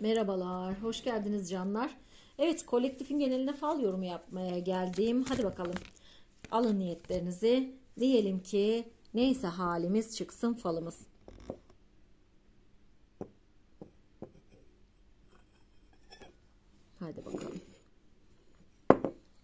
Merhabalar, hoş geldiniz canlar. Evet, kolektifin geneline fal yorumu yapmaya geldim. Hadi bakalım. Alın niyetlerinizi. Diyelim ki neyse halimiz çıksın falımız. Hadi bakalım.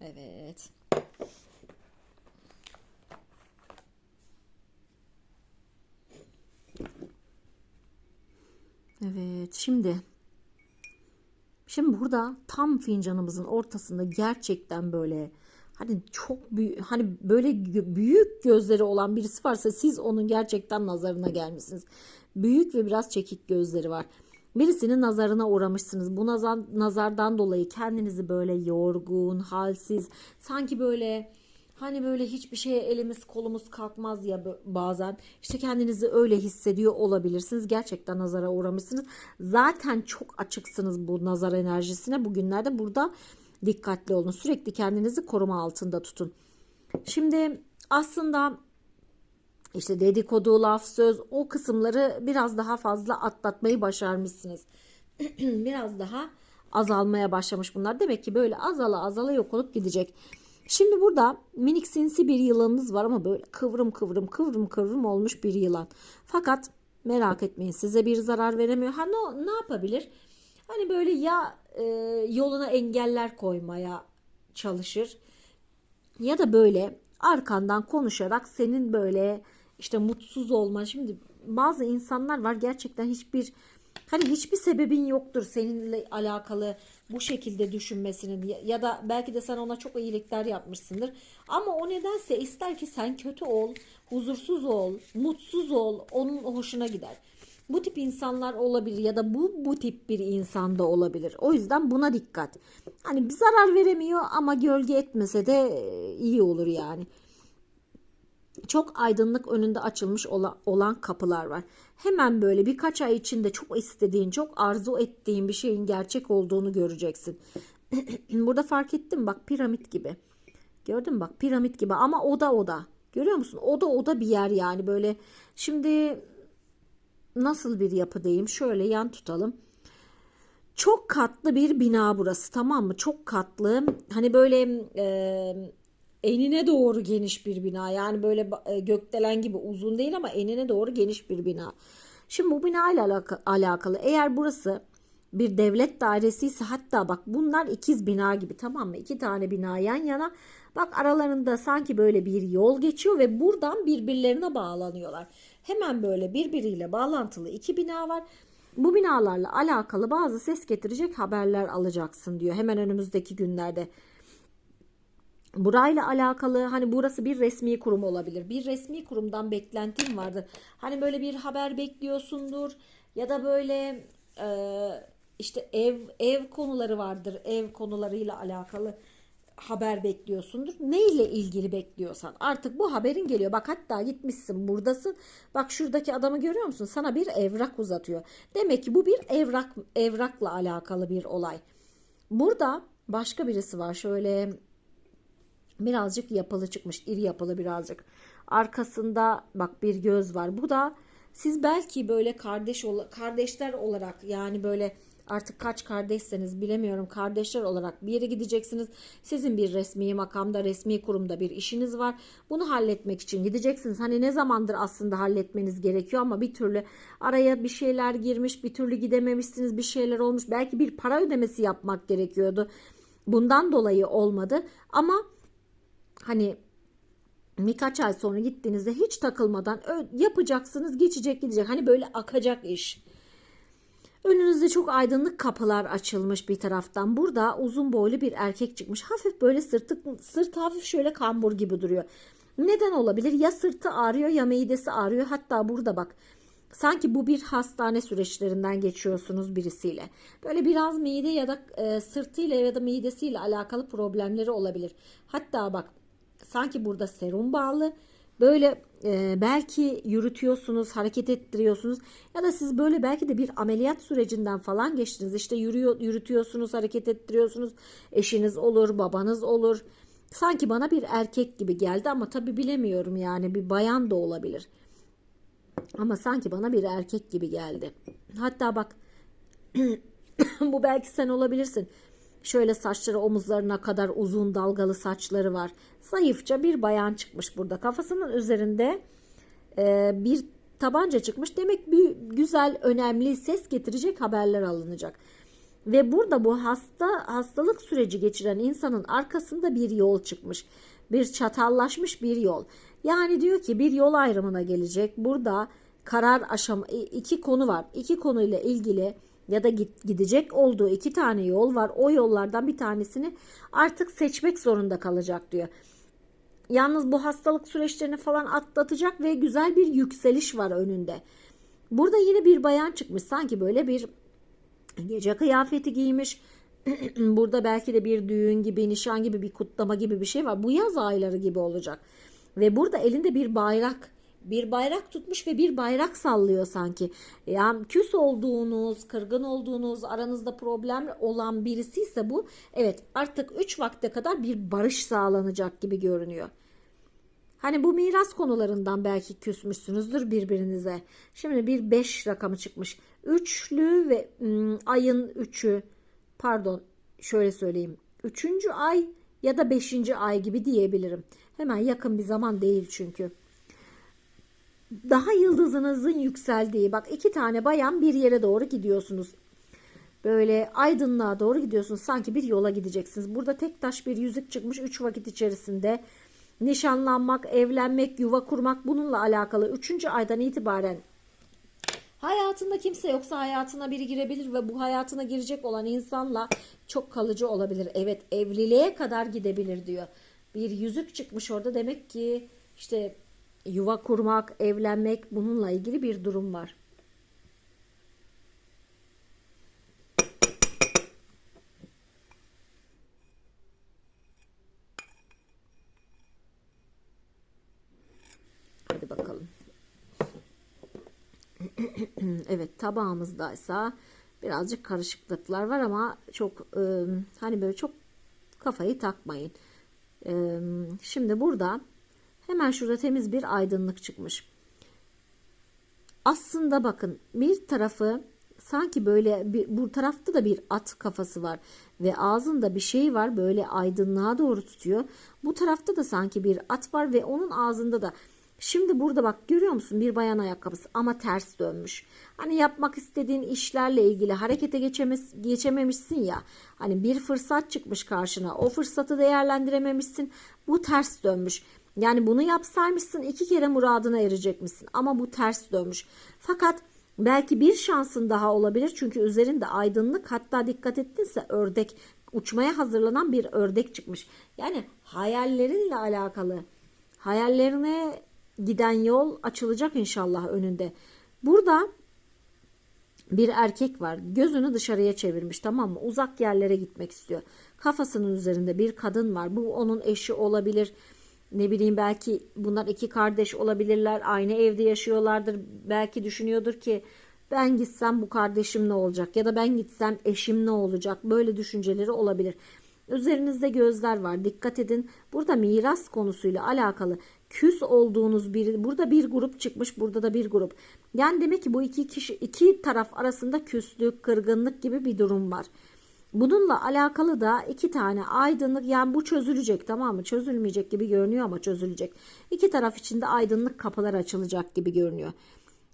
Evet. Evet, şimdi Şimdi burada tam fincanımızın ortasında gerçekten böyle hani çok büyük hani böyle büyük gözleri olan birisi varsa siz onun gerçekten nazarına gelmişsiniz. Büyük ve biraz çekik gözleri var. Birisinin nazarına uğramışsınız. Bu nazar, nazardan dolayı kendinizi böyle yorgun, halsiz, sanki böyle Hani böyle hiçbir şeye elimiz kolumuz kalkmaz ya bazen. İşte kendinizi öyle hissediyor olabilirsiniz. Gerçekten nazara uğramışsınız. Zaten çok açıksınız bu nazar enerjisine. Bugünlerde burada dikkatli olun. Sürekli kendinizi koruma altında tutun. Şimdi aslında işte dedikodu, laf, söz o kısımları biraz daha fazla atlatmayı başarmışsınız. biraz daha azalmaya başlamış bunlar. Demek ki böyle azala azala yok olup gidecek. Şimdi burada minik sinsi bir yılanınız var ama böyle kıvrım kıvrım kıvrım kıvrım olmuş bir yılan. Fakat merak etmeyin size bir zarar veremiyor. Ha ne, ne yapabilir? Hani böyle ya e, yoluna engeller koymaya çalışır ya da böyle arkandan konuşarak senin böyle işte mutsuz olma. Şimdi bazı insanlar var gerçekten hiçbir hani hiçbir sebebin yoktur seninle alakalı bu şekilde düşünmesinin ya- da belki de sen ona çok iyilikler yapmışsındır. Ama o nedense ister ki sen kötü ol, huzursuz ol, mutsuz ol, onun hoşuna gider. Bu tip insanlar olabilir ya da bu bu tip bir insanda olabilir. O yüzden buna dikkat. Hani bir zarar veremiyor ama gölge etmese de e, iyi olur yani. Çok aydınlık önünde açılmış ola- olan kapılar var. Hemen böyle birkaç ay içinde çok istediğin, çok arzu ettiğin bir şeyin gerçek olduğunu göreceksin. Burada fark ettim bak piramit gibi. Gördün mü bak piramit gibi ama oda oda. Görüyor musun? Oda oda bir yer yani böyle. Şimdi nasıl bir yapı diyeyim? Şöyle yan tutalım. Çok katlı bir bina burası tamam mı? Çok katlı. Hani böyle e, enine doğru geniş bir bina. Yani böyle e, gökdelen gibi uzun değil ama enine doğru geniş bir bina. Şimdi bu bina ile alaka- alakalı eğer burası bir devlet dairesi ise hatta bak bunlar ikiz bina gibi tamam mı? İki tane bina yan yana. Bak aralarında sanki böyle bir yol geçiyor ve buradan birbirlerine bağlanıyorlar. Hemen böyle birbiriyle bağlantılı iki bina var. Bu binalarla alakalı bazı ses getirecek haberler alacaksın diyor hemen önümüzdeki günlerde. Burayla alakalı hani burası bir resmi kurum olabilir. Bir resmi kurumdan beklentin vardır. Hani böyle bir haber bekliyorsundur ya da böyle e, işte ev ev konuları vardır. Ev konularıyla alakalı haber bekliyorsundur. Ne ile ilgili bekliyorsan artık bu haberin geliyor. Bak hatta gitmişsin buradasın. Bak şuradaki adamı görüyor musun? Sana bir evrak uzatıyor. Demek ki bu bir evrak evrakla alakalı bir olay. Burada başka birisi var. Şöyle birazcık yapılı çıkmış. iri yapılı birazcık. Arkasında bak bir göz var. Bu da siz belki böyle kardeş ola- kardeşler olarak yani böyle artık kaç kardeşseniz bilemiyorum kardeşler olarak bir yere gideceksiniz. Sizin bir resmi makamda, resmi kurumda bir işiniz var. Bunu halletmek için gideceksiniz. Hani ne zamandır aslında halletmeniz gerekiyor ama bir türlü araya bir şeyler girmiş, bir türlü gidememişsiniz, bir şeyler olmuş. Belki bir para ödemesi yapmak gerekiyordu. Bundan dolayı olmadı ama hani birkaç ay sonra gittiğinizde hiç takılmadan yapacaksınız geçecek gidecek hani böyle akacak iş. Önünüzde çok aydınlık kapılar açılmış bir taraftan. Burada uzun boylu bir erkek çıkmış. Hafif böyle sırtı sırt hafif şöyle kambur gibi duruyor. Neden olabilir? Ya sırtı ağrıyor ya midesi ağrıyor. Hatta burada bak. Sanki bu bir hastane süreçlerinden geçiyorsunuz birisiyle. Böyle biraz mide ya da e, sırtıyla ya da midesiyle alakalı problemleri olabilir. Hatta bak sanki burada serum bağlı. Böyle e, belki yürütüyorsunuz, hareket ettiriyorsunuz ya da siz böyle belki de bir ameliyat sürecinden falan geçtiniz. İşte yürüyor, yürütüyorsunuz, hareket ettiriyorsunuz. Eşiniz olur, babanız olur. Sanki bana bir erkek gibi geldi ama tabii bilemiyorum yani bir bayan da olabilir. Ama sanki bana bir erkek gibi geldi. Hatta bak Bu belki sen olabilirsin. Şöyle saçları omuzlarına kadar uzun dalgalı saçları var. Zayıfça bir bayan çıkmış burada. Kafasının üzerinde e, bir tabanca çıkmış. Demek bir güzel, önemli, ses getirecek haberler alınacak. Ve burada bu hasta hastalık süreci geçiren insanın arkasında bir yol çıkmış. Bir çatallaşmış bir yol. Yani diyor ki bir yol ayrımına gelecek. Burada karar aşama iki konu var. İki konuyla ilgili ya da gidecek olduğu iki tane yol var. O yollardan bir tanesini artık seçmek zorunda kalacak diyor. Yalnız bu hastalık süreçlerini falan atlatacak ve güzel bir yükseliş var önünde. Burada yine bir bayan çıkmış sanki böyle bir gece kıyafeti giymiş. Burada belki de bir düğün gibi, nişan gibi bir kutlama gibi bir şey var. Bu yaz ayları gibi olacak. Ve burada elinde bir bayrak bir bayrak tutmuş ve bir bayrak sallıyor sanki. Yani küs olduğunuz, kırgın olduğunuz, aranızda problem olan birisi ise bu. Evet artık 3 vakte kadar bir barış sağlanacak gibi görünüyor. Hani bu miras konularından belki küsmüşsünüzdür birbirinize. Şimdi bir 5 rakamı çıkmış. Üçlü ve ım, ayın üçü pardon şöyle söyleyeyim. Üçüncü ay ya da beşinci ay gibi diyebilirim. Hemen yakın bir zaman değil çünkü daha yıldızınızın yükseldiği bak iki tane bayan bir yere doğru gidiyorsunuz. Böyle aydınlığa doğru gidiyorsunuz. Sanki bir yola gideceksiniz. Burada tek taş bir yüzük çıkmış 3 vakit içerisinde. Nişanlanmak, evlenmek, yuva kurmak bununla alakalı 3. aydan itibaren Hayatında kimse yoksa hayatına biri girebilir ve bu hayatına girecek olan insanla çok kalıcı olabilir. Evet evliliğe kadar gidebilir diyor. Bir yüzük çıkmış orada demek ki işte yuva kurmak, evlenmek bununla ilgili bir durum var. Hadi bakalım. evet tabağımızdaysa birazcık karışıklıklar var ama çok e, hani böyle çok kafayı takmayın. E, şimdi burada Hemen şurada temiz bir aydınlık çıkmış. Aslında bakın bir tarafı sanki böyle bir, bu tarafta da bir at kafası var ve ağzında bir şey var böyle aydınlığa doğru tutuyor. Bu tarafta da sanki bir at var ve onun ağzında da Şimdi burada bak görüyor musun bir bayan ayakkabısı ama ters dönmüş. Hani yapmak istediğin işlerle ilgili harekete geçemez, geçememişsin ya. Hani bir fırsat çıkmış karşına o fırsatı değerlendirememişsin. Bu ters dönmüş. Yani bunu yapsaymışsın iki kere muradına erecekmişsin ama bu ters dönmüş. Fakat belki bir şansın daha olabilir çünkü üzerinde aydınlık hatta dikkat ettinse ördek uçmaya hazırlanan bir ördek çıkmış. Yani hayallerinle alakalı hayallerine giden yol açılacak inşallah önünde. Burada bir erkek var. Gözünü dışarıya çevirmiş tamam mı? Uzak yerlere gitmek istiyor. Kafasının üzerinde bir kadın var. Bu onun eşi olabilir ne bileyim belki bunlar iki kardeş olabilirler aynı evde yaşıyorlardır. Belki düşünüyordur ki ben gitsem bu kardeşim ne olacak? ya da ben gitsem eşim ne olacak? Böyle düşünceleri olabilir. Üzerinizde gözler var. Dikkat edin. Burada miras konusuyla alakalı küs olduğunuz bir burada bir grup çıkmış burada da bir grup. Yani demek ki bu iki kişi iki taraf arasında küslük kırgınlık gibi bir durum var. Bununla alakalı da iki tane aydınlık yani bu çözülecek tamam mı? Çözülmeyecek gibi görünüyor ama çözülecek. İki taraf içinde aydınlık kapılar açılacak gibi görünüyor.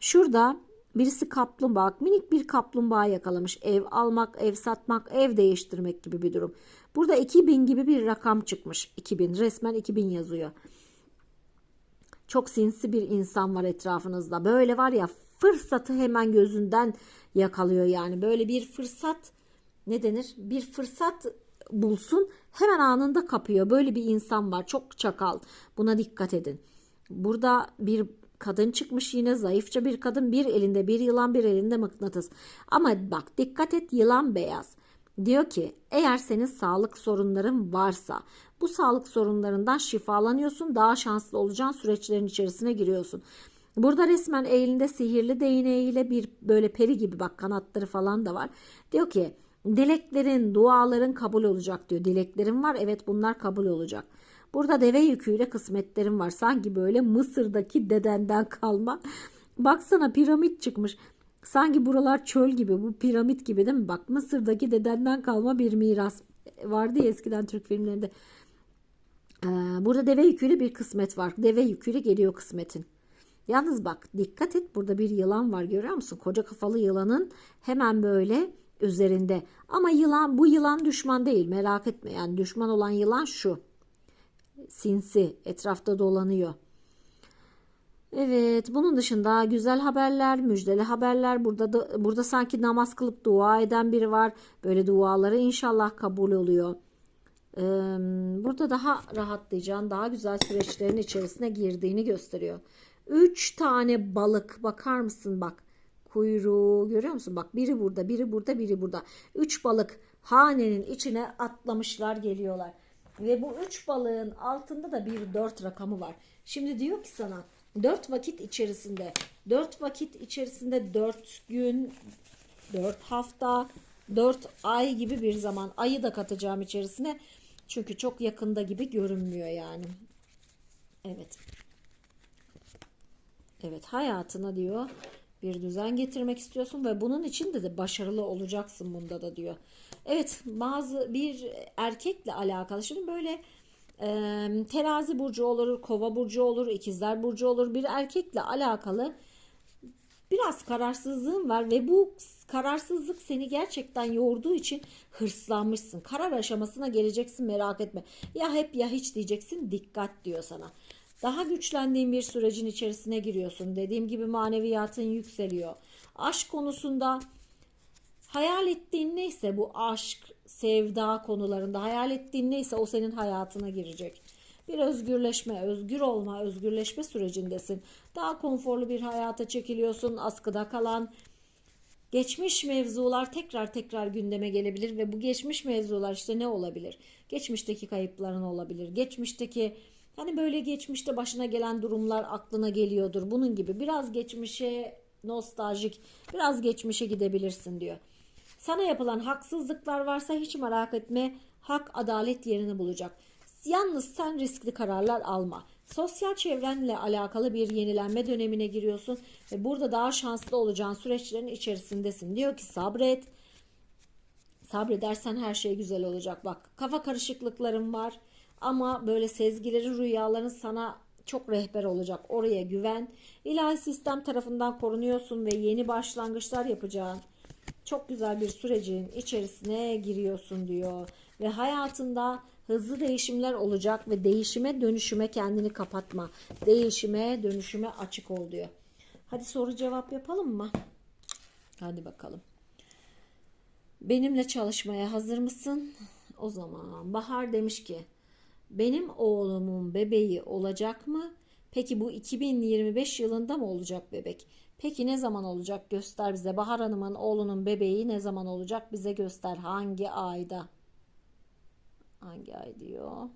Şurada birisi kaplumbağa minik bir kaplumbağa yakalamış. Ev almak, ev satmak, ev değiştirmek gibi bir durum. Burada 2000 gibi bir rakam çıkmış. 2000 resmen 2000 yazıyor. Çok sinsi bir insan var etrafınızda. Böyle var ya fırsatı hemen gözünden yakalıyor yani. Böyle bir fırsat ne denir bir fırsat bulsun hemen anında kapıyor. Böyle bir insan var çok çakal buna dikkat edin. Burada bir kadın çıkmış yine zayıfça bir kadın bir elinde bir yılan bir elinde mıknatıs. Ama bak dikkat et yılan beyaz. Diyor ki eğer senin sağlık sorunların varsa bu sağlık sorunlarından şifalanıyorsun daha şanslı olacağın süreçlerin içerisine giriyorsun. Burada resmen elinde sihirli değneğiyle bir böyle peri gibi bak kanatları falan da var. Diyor ki Dileklerin, duaların kabul olacak diyor. Dileklerim var evet bunlar kabul olacak. Burada deve yüküyle kısmetlerim var. Sanki böyle Mısır'daki dedenden kalma. Baksana piramit çıkmış. Sanki buralar çöl gibi, bu piramit gibi değil mi? Bak Mısır'daki dedenden kalma bir miras vardı ya eskiden Türk filmlerinde. Ee, burada deve yüküyle bir kısmet var. Deve yüküyle geliyor kısmetin. Yalnız bak dikkat et burada bir yılan var görüyor musun? Koca kafalı yılanın hemen böyle üzerinde. Ama yılan bu yılan düşman değil merak etme. Yani düşman olan yılan şu. Sinsi etrafta dolanıyor. Evet, bunun dışında güzel haberler, müjdeli haberler. Burada da burada sanki namaz kılıp dua eden biri var. Böyle duaları inşallah kabul oluyor. Burada daha rahatlayacağın, daha güzel süreçlerin içerisine girdiğini gösteriyor. Üç tane balık bakar mısın bak. Kuyruğu görüyor musun? Bak biri burada, biri burada, biri burada. Üç balık hanenin içine atlamışlar geliyorlar. Ve bu üç balığın altında da bir dört rakamı var. Şimdi diyor ki sana dört vakit içerisinde, dört vakit içerisinde dört gün, dört hafta, dört ay gibi bir zaman. Ayı da katacağım içerisine. Çünkü çok yakında gibi görünmüyor yani. Evet. Evet hayatına diyor bir düzen getirmek istiyorsun ve bunun için de de başarılı olacaksın bunda da diyor. Evet bazı bir erkekle alakalı şimdi böyle e, terazi burcu olur, kova burcu olur, ikizler burcu olur bir erkekle alakalı biraz kararsızlığın var ve bu kararsızlık seni gerçekten yorduğu için hırslanmışsın. Karar aşamasına geleceksin merak etme. Ya hep ya hiç diyeceksin dikkat diyor sana. Daha güçlendiğin bir sürecin içerisine giriyorsun. Dediğim gibi maneviyatın yükseliyor. Aşk konusunda hayal ettiğin neyse bu aşk, sevda konularında hayal ettiğin neyse o senin hayatına girecek. Bir özgürleşme, özgür olma, özgürleşme sürecindesin. Daha konforlu bir hayata çekiliyorsun. Askıda kalan geçmiş mevzular tekrar tekrar gündeme gelebilir ve bu geçmiş mevzular işte ne olabilir? Geçmişteki kayıpların olabilir. Geçmişteki Hani böyle geçmişte başına gelen durumlar aklına geliyordur. Bunun gibi biraz geçmişe nostaljik, biraz geçmişe gidebilirsin diyor. Sana yapılan haksızlıklar varsa hiç merak etme. Hak, adalet yerini bulacak. Yalnız sen riskli kararlar alma. Sosyal çevrenle alakalı bir yenilenme dönemine giriyorsun ve burada daha şanslı olacağın süreçlerin içerisindesin. Diyor ki sabret. Sabredersen her şey güzel olacak. Bak kafa karışıklıkların var ama böyle sezgileri, rüyaların sana çok rehber olacak. Oraya güven. İlahi sistem tarafından korunuyorsun ve yeni başlangıçlar yapacağın çok güzel bir sürecin içerisine giriyorsun diyor. Ve hayatında hızlı değişimler olacak ve değişime dönüşüme kendini kapatma. Değişime dönüşüme açık ol diyor. Hadi soru cevap yapalım mı? Hadi bakalım. Benimle çalışmaya hazır mısın? O zaman Bahar demiş ki benim oğlumun bebeği olacak mı? Peki bu 2025 yılında mı olacak bebek? Peki ne zaman olacak? Göster bize. Bahar Hanım'ın oğlunun bebeği ne zaman olacak? Bize göster. Hangi ayda? Hangi ay diyor?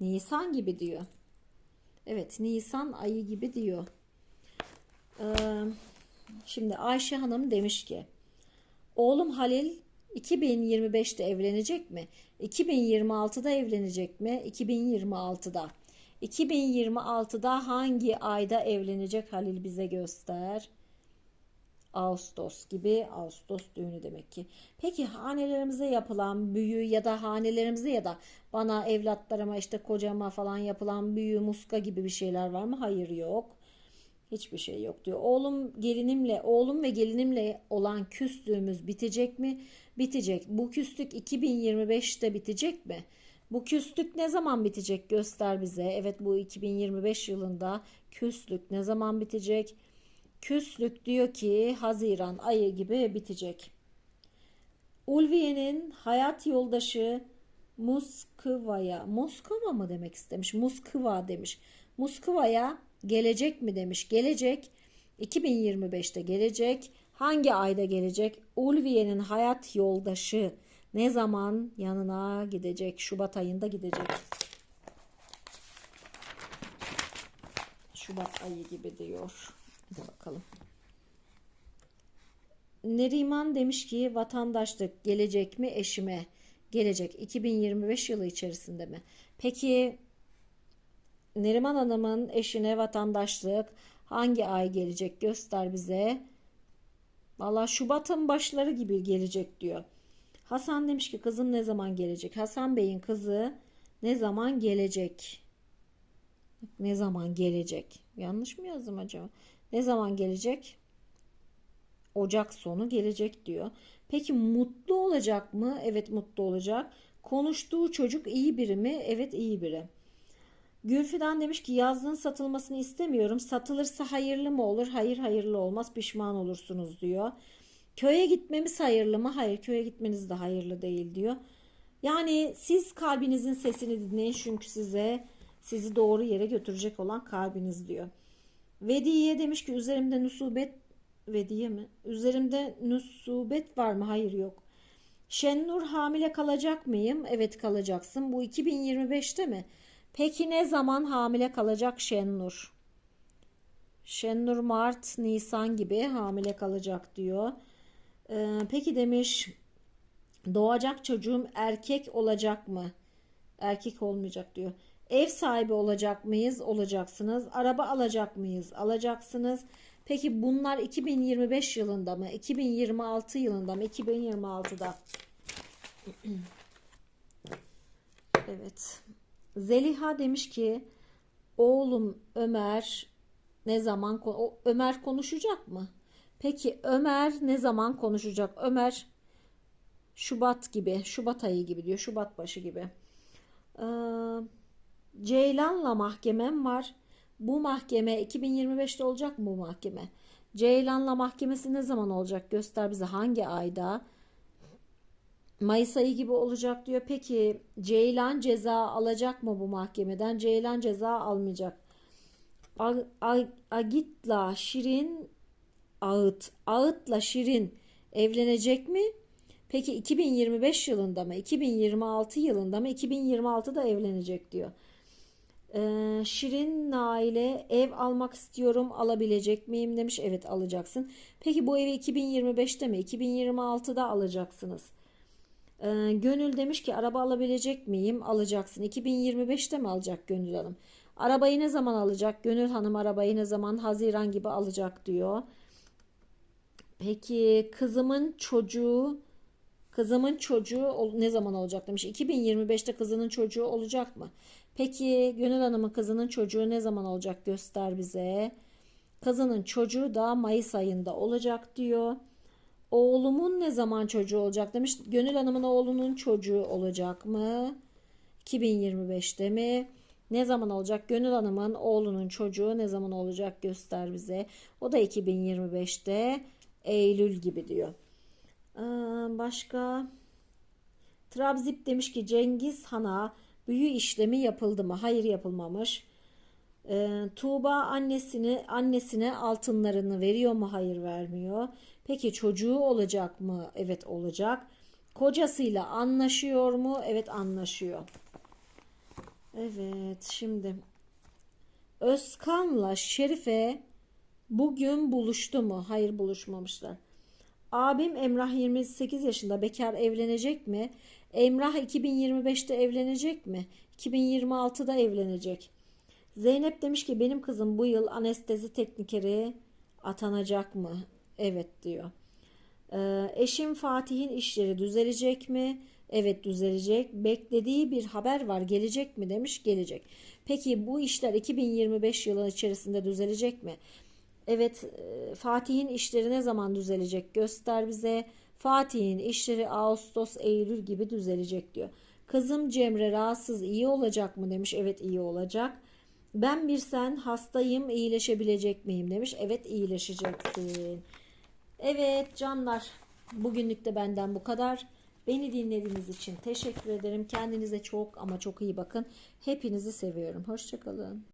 Nisan gibi diyor. Evet, Nisan ayı gibi diyor. Ee, şimdi Ayşe Hanım demiş ki Oğlum Halil 2025'te evlenecek mi? 2026'da evlenecek mi? 2026'da. 2026'da hangi ayda evlenecek Halil bize göster. Ağustos gibi Ağustos düğünü demek ki. Peki hanelerimize yapılan büyü ya da hanelerimize ya da bana evlatlarıma işte kocama falan yapılan büyü muska gibi bir şeyler var mı? Hayır yok. Hiçbir şey yok diyor. Oğlum gelinimle, oğlum ve gelinimle olan küslüğümüz bitecek mi? Bitecek. Bu küslük 2025'te bitecek mi? Bu küslük ne zaman bitecek? Göster bize. Evet bu 2025 yılında küslük ne zaman bitecek? Küslük diyor ki Haziran ayı gibi bitecek. Ulviye'nin hayat yoldaşı Moskva'ya, Moskova mı demek istemiş? Moskva demiş. Moskva'ya Gelecek mi demiş. Gelecek. 2025'te gelecek. Hangi ayda gelecek? Ulviye'nin hayat yoldaşı ne zaman yanına gidecek? Şubat ayında gidecek. Şubat ayı gibi diyor. Hadi bakalım. Neriman demiş ki vatandaşlık gelecek mi eşime? Gelecek 2025 yılı içerisinde mi? Peki Neriman Hanım'ın eşine vatandaşlık Hangi ay gelecek göster bize. Valla Şubat'ın başları gibi gelecek diyor. Hasan demiş ki kızım ne zaman gelecek? Hasan Bey'in kızı ne zaman gelecek? Ne zaman gelecek? Yanlış mı yazdım acaba? Ne zaman gelecek? Ocak sonu gelecek diyor. Peki mutlu olacak mı? Evet mutlu olacak. Konuştuğu çocuk iyi biri mi? Evet iyi biri. Gülfidan demiş ki yazlığın satılmasını istemiyorum. Satılırsa hayırlı mı olur? Hayır hayırlı olmaz. Pişman olursunuz diyor. Köye gitmemiz hayırlı mı? Hayır köye gitmeniz de hayırlı değil diyor. Yani siz kalbinizin sesini dinleyin çünkü size sizi doğru yere götürecek olan kalbiniz diyor. Vediye demiş ki üzerimde nusubet Vediye mi? Üzerimde nusubet var mı? Hayır yok. Şennur hamile kalacak mıyım? Evet kalacaksın. Bu 2025'te mi? Peki ne zaman hamile kalacak Şennur? Şennur Mart, Nisan gibi hamile kalacak diyor. Ee, peki demiş doğacak çocuğum erkek olacak mı? Erkek olmayacak diyor. Ev sahibi olacak mıyız? Olacaksınız. Araba alacak mıyız? Alacaksınız. Peki bunlar 2025 yılında mı? 2026 yılında mı? 2026'da. Evet. Zeliha demiş ki oğlum Ömer ne zaman o, Ömer konuşacak mı? Peki Ömer ne zaman konuşacak? Ömer Şubat gibi, Şubat ayı gibi diyor. Şubat başı gibi. Ee, Ceylan'la mahkemem var. Bu mahkeme 2025'te olacak mı bu mahkeme? Ceylan'la mahkemesi ne zaman olacak? Göster bize hangi ayda? Mayıs ayı gibi olacak diyor. Peki Ceylan ceza alacak mı bu mahkemeden? Ceylan ceza almayacak. A- A- Agit'la Şirin Ağıt, Ağıt'la Şirin evlenecek mi? Peki 2025 yılında mı? 2026 yılında mı? 2026'da evlenecek diyor. Ee, Şirin Nail'e ev almak istiyorum alabilecek miyim demiş. Evet alacaksın. Peki bu evi 2025'te mi? 2026'da alacaksınız. Ee, Gönül demiş ki araba alabilecek miyim? Alacaksın. 2025'te mi alacak Gönül Hanım? Arabayı ne zaman alacak? Gönül Hanım arabayı ne zaman? Haziran gibi alacak diyor. Peki kızımın çocuğu kızımın çocuğu ne zaman olacak demiş. 2025'te kızının çocuğu olacak mı? Peki Gönül Hanım'ın kızının çocuğu ne zaman olacak göster bize. Kızının çocuğu da Mayıs ayında olacak diyor. Oğlumun ne zaman çocuğu olacak demiş. Gönül Hanım'ın oğlunun çocuğu olacak mı? 2025'te mi? Ne zaman olacak? Gönül Hanım'ın oğlunun çocuğu ne zaman olacak göster bize. O da 2025'te Eylül gibi diyor. Ee, başka Trabzip demiş ki Cengiz Han'a büyü işlemi yapıldı mı? Hayır yapılmamış. Ee, Tuğba annesini annesine altınlarını veriyor mu? Hayır vermiyor. Peki çocuğu olacak mı? Evet olacak. Kocasıyla anlaşıyor mu? Evet anlaşıyor. Evet şimdi Özkan'la Şerife bugün buluştu mu? Hayır buluşmamışlar. Abim Emrah 28 yaşında bekar evlenecek mi? Emrah 2025'te evlenecek mi? 2026'da evlenecek. Zeynep demiş ki benim kızım bu yıl anestezi teknikeri atanacak mı? Evet diyor. Ee, eşim Fatih'in işleri düzelecek mi? Evet düzelecek. Beklediği bir haber var. Gelecek mi demiş. Gelecek. Peki bu işler 2025 yılı içerisinde düzelecek mi? Evet e, Fatih'in işleri ne zaman düzelecek? Göster bize. Fatih'in işleri Ağustos, Eylül gibi düzelecek diyor. Kızım Cemre rahatsız iyi olacak mı demiş. Evet iyi olacak. Ben bir sen hastayım iyileşebilecek miyim demiş. Evet iyileşeceksin. Evet canlar bugünlük de benden bu kadar. Beni dinlediğiniz için teşekkür ederim. Kendinize çok ama çok iyi bakın. Hepinizi seviyorum. Hoşçakalın.